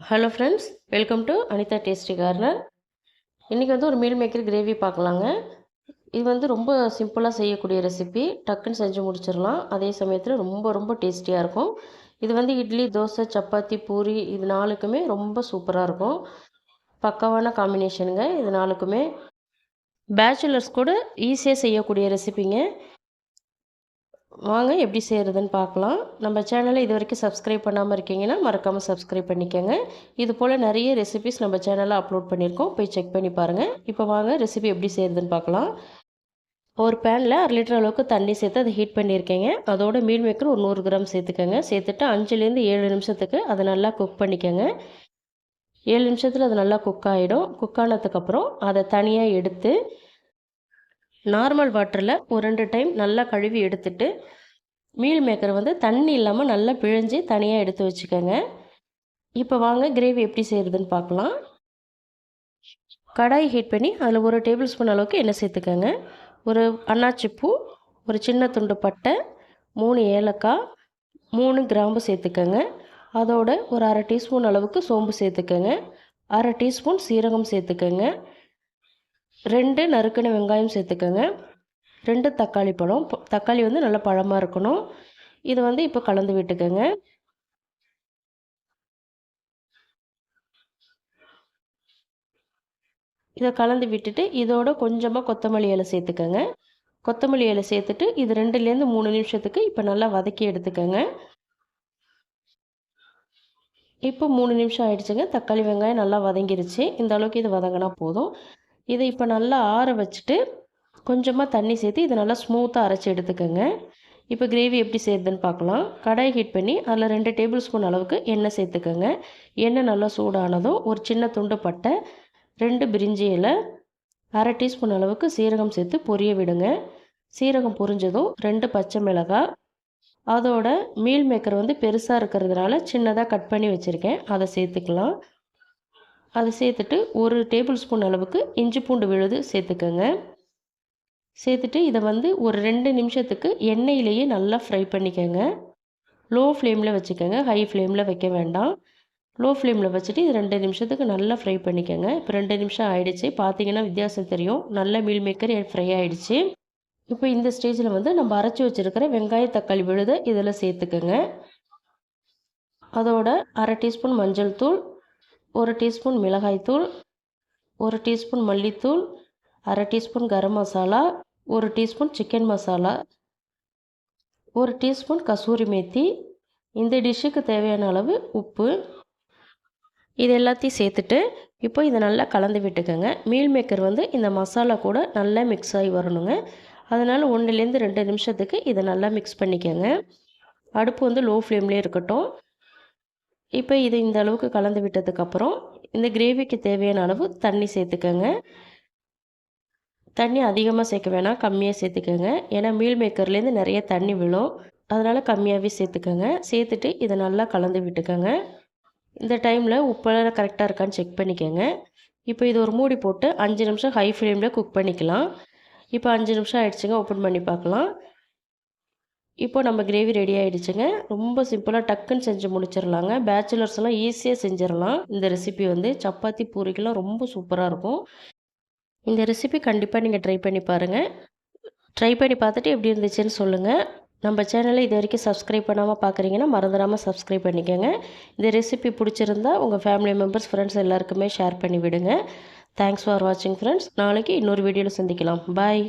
Hello friends welcome to Anitha tasty corner இன்றைக்கி வந்து ஒரு மீல் மேக்கர் கிரேவி பார்க்கலாங்க. இது வந்து ரொம்ப சிம்பிளாக செய்யக்கூடிய ரெசிபி டக்குன்னு செஞ்சு முடிச்சிடலாம். அதே சமயத்தில் ரொம்ப ரொம்ப டேஸ்டியாக இருக்கும். இது வந்து இட்லி தோசை சப்பாத்தி பூரி இது நாளுக்குமே ரொம்ப சூப்பராக இருக்கும். பக்காவான காம்பினேஷனுங்க இது நாளுக்குமே பேச்சுலர்ஸ் கூட ஈஸியாக செய்யக்கூடிய ரெசிபிங்க வாங்க எப்படி செய்கிறதுன்னு பார்க்கலாம். நம்ம சேனலை இது வரைக்கும் சப்ஸ்கிரைப் பண்ணாமல் இருக்கீங்கன்னா மறக்காமல் சப்ஸ்கிரைப் பண்ணிக்கோங்க. இது போல் நிறைய ரெசிபிஸ் நம்ம சேனலில் அப்லோட் பண்ணியிருக்கோம். போய் செக் பண்ணி பாருங்கள் இப்போ வாங்க ரெசிபி எப்படி செய்கிறதுன்னு பார்க்கலாம். ஒரு பேனில் அரை லிட்டர் அளவுக்கு தண்ணி சேர்த்து அதை ஹீட் பண்ணியிருக்கேங்க. அதோட மீல் மேக்கர் ஒரு நூறு கிராம் சேர்த்துக்கோங்க. சேர்த்துட்டு அஞ்சுலேருந்து ஏழு நிமிஷத்துக்கு அதை நல்லா குக் பண்ணிக்கோங்க. ஏழு நிமிஷத்தில் அது நல்லா குக் ஆகிடும் குக் ஆனதுக்கப்புறம் அதை தனியாக எடுத்து நார்மல் வாட்டரில் ஒரு ரெண்டு டைம் நல்லா கழுவி எடுத்துட்டு மீல் மேக்கரை வந்து தண்ணி இல்லாமல் நல்லா பிழிஞ்சு தனியாக எடுத்து வச்சுக்கோங்க. இப்போ வாங்க கிரேவி எப்படி செய்கிறதுன்னு பார்க்கலாம். கடாய் ஹீட் பண்ணி அதில் ஒரு டேபிள் ஸ்பூன் அளவுக்கு எண்ணெய் சேர்த்துக்கோங்க. ஒரு அன்னாச்சி பூ ஒரு சின்ன துண்டு பட்டை மூணு ஏலக்காய் மூணு கிராம்பு சேர்த்துக்கோங்க. அதோட ஒரு அரை டீஸ்பூன் அளவுக்கு சோம்பு சேர்த்துக்கோங்க. அரை டீஸ்பூன் சீரகம் சேர்த்துக்கோங்க. ரெண்டு நறுக்கின வெங்காயம் சேர்த்துக்கோங்க. ரெண்டு தக்காளி பழம். தக்காளி வந்து நல்லா பழமாக இருக்கணும். இது வந்து இப்போ கலந்து விட்டுக்கோங்க. இதை கலந்து விட்டுட்டு இதோட கொஞ்சமாக கொத்தமல்லி இலை சேர்த்துக்கோங்க. கொத்தமல்லி இலை சேர்த்துட்டு இது ரெண்டுலேருந்து மூணு நிமிஷத்துக்கு இப்போ நல்லா வதக்கி எடுத்துக்கோங்க. இப்போ மூணு நிமிஷம் ஆயிடுச்சுங்க. தக்காளி வெங்காயம் நல்லா வதங்கிருச்சு. இந்த அளவுக்கு இது வதங்கினா போதும். இதை இப்போ நல்லா ஆற வச்சுட்டு கொஞ்சமாக தண்ணி சேர்த்து இதை நல்லா ஸ்மூத்தாக அரைச்சி எடுத்துக்கோங்க. இப்போ கிரேவி எப்படி செய்யுதுன்னு பார்க்கலாம். கடாய் ஹீட் பண்ணி அதில் ரெண்டு டேபிள் ஸ்பூன் அளவுக்கு எண்ணெய் சேர்த்துக்கோங்க. எண்ணெய் நல்லா சூடானதும் ஒரு சின்ன துண்டு பட்டை ரெண்டு பிரிஞ்சி இலை அரை டீஸ்பூன் அளவுக்கு சீரகம் சேர்த்து பொரிய விடுங்க. சீரகம் பொரிஞ்சதும் ரெண்டு பச்சை மிளகாய் அதோட மீல் மேக்கர் வந்து பெருசாக இருக்கிறதுனால சின்னதாக கட் பண்ணி வச்சுருக்கேன். அதை சேர்த்துக்கலாம். அதை சேர்த்துட்டு ஒரு டேபிள் ஸ்பூன் அளவுக்கு இஞ்சி பூண்டு விழுது சேர்த்துக்கோங்க. சேர்த்துட்டு இதை வந்து ஒரு ரெண்டு நிமிஷத்துக்கு எண்ணெயிலேயே நல்லா ஃப்ரை பண்ணிக்கோங்க. லோ ஃப்ளேமில் வச்சுக்கோங்க ஹை ஃப்ளேமில் வைக்க வேண்டாம். லோ ஃப்ளேமில் வச்சுட்டு இது ரெண்டு நிமிஷத்துக்கு நல்லா ஃப்ரை பண்ணிக்கோங்க. இப்போ ரெண்டு நிமிஷம் ஆயிடுச்சு. பார்த்தீங்கன்னா வித்தியாசம் தெரியும். நல்ல மீல் மேக்கர் ஃப்ரை ஆகிடுச்சு இப்போ இந்த ஸ்டேஜில் வந்து நம்ம அரைச்சி வச்சுருக்கிற வெங்காய தக்காளி விழுதை இதில் சேர்த்துக்கோங்க. அதோட அரை டீஸ்பூன் மஞ்சள் தூள் ஒரு டீஸ்பூன் மிளகாய்த்தூள் ஒரு டீஸ்பூன் மல்லித்தூள் அரை டீஸ்பூன் கரம் மசாலா ஒரு டீஸ்பூன் சிக்கன் மசாலா ஒரு டீஸ்பூன் கசூரி மேத்தி. இந்த டிஷ்ஷுக்கு தேவையான அளவு உப்பு. இது எல்லாத்தையும் சேர்த்துட்டு இப்போ இதை நல்லா கலந்து விட்டுக்கோங்க. மீல் மேக்கர் வந்து இந்த மசாலா கூட நல்லா மிக்ஸ் ஆகி வரணுங்க. அதனால் ஒன்றுலேருந்து ரெண்டு நிமிஷத்துக்கு இதை நல்லா மிக்ஸ் பண்ணிக்கோங்க. அடுப்பு வந்து லோ ஃப்ளேம்லேயே இருக்கட்டும். இப்போ இது இந்த அளவுக்கு கலந்து விட்டதுக்கப்புறம் இந்த கிரேவிக்கு தேவையான அளவு தண்ணி சேர்த்துக்கோங்க. தண்ணி அதிகமாக சேர்க்க வேணாம் கம்மியாக சேர்த்துக்கோங்க. ஏன்னா மீல் மேக்கர்லேருந்து நிறைய தண்ணி விழும். அதனால் கம்மியாகவே சேர்த்துக்கோங்க. சேர்த்துட்டு இதை நல்லா கலந்து விட்டுக்கோங்க. இந்த டைமில் உப்பெல்லாம் கரெக்டாக இருக்கான்னு செக் பண்ணிக்கோங்க. இப்போ இது ஒரு மூடி போட்டு அஞ்சு நிமிஷம் ஹை ஃப்ளேமில் குக் பண்ணிக்கலாம். இப்போ அஞ்சு நிமிஷம் ஆகிடுச்சுங்க ஓப்பன் பண்ணி பார்க்கலாம். இப்போ நம்ம கிரேவி ரெடி ஆகிடுச்சுங்க ரொம்ப சிம்பிளாக டக்குன்னு செஞ்சு முடிச்சிடலாங்க பேச்சுலர்ஸ் எல்லாம் ஈஸியாக செஞ்சிடலாம் இந்த ரெசிபி வந்து சப்பாத்தி பூரிக்கெல்லாம் ரொம்ப சூப்பராக இருக்கும். இந்த ரெசிபி கண்டிப்பாக நீங்கள் ட்ரை பண்ணி பாருங்கள் ட்ரை பண்ணி பார்த்துட்டு எப்படி இருந்துச்சுன்னு சொல்லுங்கள் நம்ம சேனலை இது வரைக்கும் சப்ஸ்கிரைப் பண்ணாமல் பார்க்குறீங்கன்னா மறந்துடாமல் சப்ஸ்கிரைப் பண்ணிக்கோங்க. இந்த ரெசிபி பிடிச்சிருந்தா உங்கள் ஃபேமிலி மெம்பர்ஸ் ஃப்ரெண்ட்ஸ் எல்லாருக்குமே ஷேர் பண்ணி விடுங்க. தேங்க்ஸ் ஃபார் வாட்சிங் ஃப்ரெண்ட்ஸ் நாளைக்கு இன்னொரு வீடியோவில் சந்திக்கலாம். பாய்